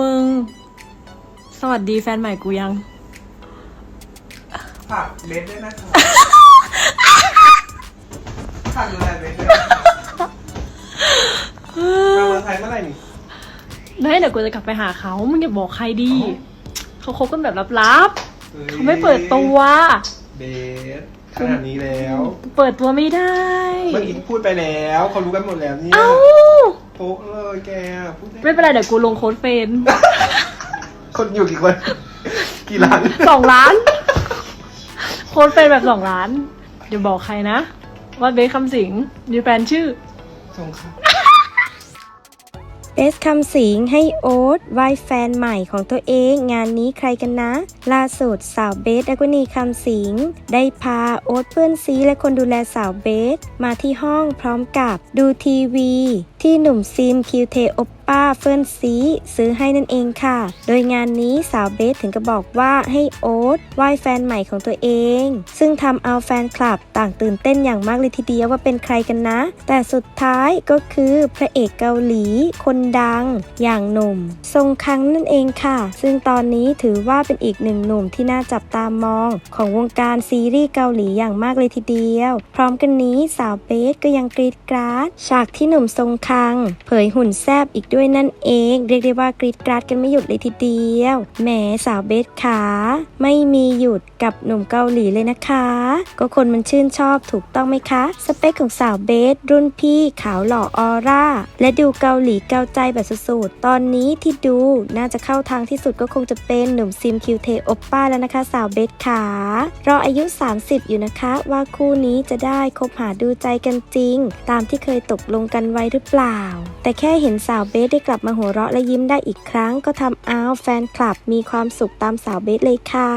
มึง สวัสดีแฟนใหม่กูยังฝากเบสด้วยนะคะฝากดูแลเบสด้วยนะคะมาเมืองไทยเมื่อไหร่นี่ไม่เดี๋ยวกูจะกลับไปหาเขา มึงอย่าบอกใครดิเขาคบกันแบบลับๆเขาไม่เปิดตัว เบสขนาดนี้แล้ว เปิดตัวไม่ได้ เมื่อกี้พูดไปแล้ว เขารู้กันหมดแล้วเนี่ย เอ้า โป๊ะเลยแกพูดด้ไม่เป็นไรเดี๋ยวกูลงโค้ดเฟรนด์คนอยู่กี่คน กี่ล้านสองล้าน โค้ดเฟรนด์แบบสองล้าน เดี๋ยวบอกใครนะว่าเบสคำสิงมีแฟนชื่อส่งค่ะเบสคำสิงให้โอ๊ตไหว้แฟนใหม่ของตัวเอง งานนี้ใครกันนะ ล่าสุดสาวเบสและก็นีคำสิง ได้พาโอ๊ตเพื่อนซีและคนดูแลสาวเบส มาที่ห้องพร้อมกับดูทีวีที่หนุ่มซิมคิวเทโอปป้าเฟิร์นซีซื้อให้นั่นเองค่ะ โดยงานนี้สาวเบสถึงกับบอกว่าให้โอ๊ตไหว้แฟนใหม่ของตัวเอง ซึ่งทำเอาแฟนคลับต่างตื่นเต้นอย่างมากเลยทีเดียวว่าเป็นใครกันนะ แต่สุดท้ายก็คือพระเอกเกาหลี คนดัง อย่างหนุ่ม ทรงคังนั่นเองค่ะ ซึ่งตอนนี้ถือว่าเป็นอีกหนึ่งหนุ่มที่น่าจับตามอง ของวงการซีรีส์เกาหลีอย่างมากเลยทีเดียว พร้อมกันนี้สาวเบสก็ยังกรีดกราดฉากที่หนุ่มทรงคัง เผยหุ่นแซบอีกด้วยนั่นเอง เรียกได้ว่ากรีดกราดกันไม่หยุดเลยทีเดียว แหมสาวเบสขา ไม่มีหยุดกับหนุ่มเกาหลีเลยนะคะ ก็คนมันชื่นชอบถูกต้องไหมคะ สเปคของสาวเบส รุ่นพี่ขาวหล่อออร่า และดูเกาหลีเกาใจแบบสุดๆตอนนี้ที่ดูน่าจะเข้าทางที่สุดก็คงจะเป็นหนุ่มซิมคิวเทโอปป้าแล้วนะคะ สาวเบสขารออายุ 30 อยู่นะคะ ว่าคู่นี้จะได้คบหาดูใจกันจริง ตามที่เคยตกลงกันไว้หรือเปล่า แต่แค่เห็นสาวเบสได้กลับมาหัวเราะและยิ้มได้อีกครั้ง ก็ทำเอาแฟนคลับมีความสุขตามสาวเบสเลยค่ะ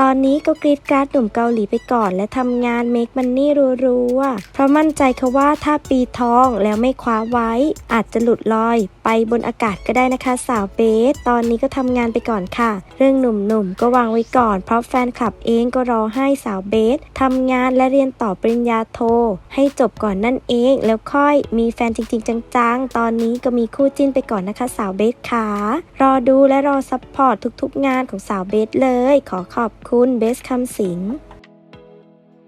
ตอนนี้ก็กรีดกราดหนุ่มเกาหลีไปก่อน และทำงานเมคมันนี่รัวๆเพราะมั่นใจค่ะว่าถ้าปีทองแล้วไม่คว้าไว้ อาจจะหลุดลอย ไปบนอากาศก็ได้นะคะ สาวเบส ตอนนี้ก็ทำงานไปก่อนค่ะ เรื่องหนุ่มๆ ก็วางไว้ก่อน เพราะแฟนคลับเองก็รอให้สาวเบสทำงานและเรียนต่อปริญญาโท ให้จบก่อนนั่นเอง แล้วค่อยมีแฟนจริง ๆ จังๆ ตอนนี้ก็มีคู่จิ้นไปก่อนนะคะ สาวเบสค่ะรอดูและรอซัพพอร์ตทุกๆ งานของสาวเบสเลย ขอขอบคุณเบสคำสิง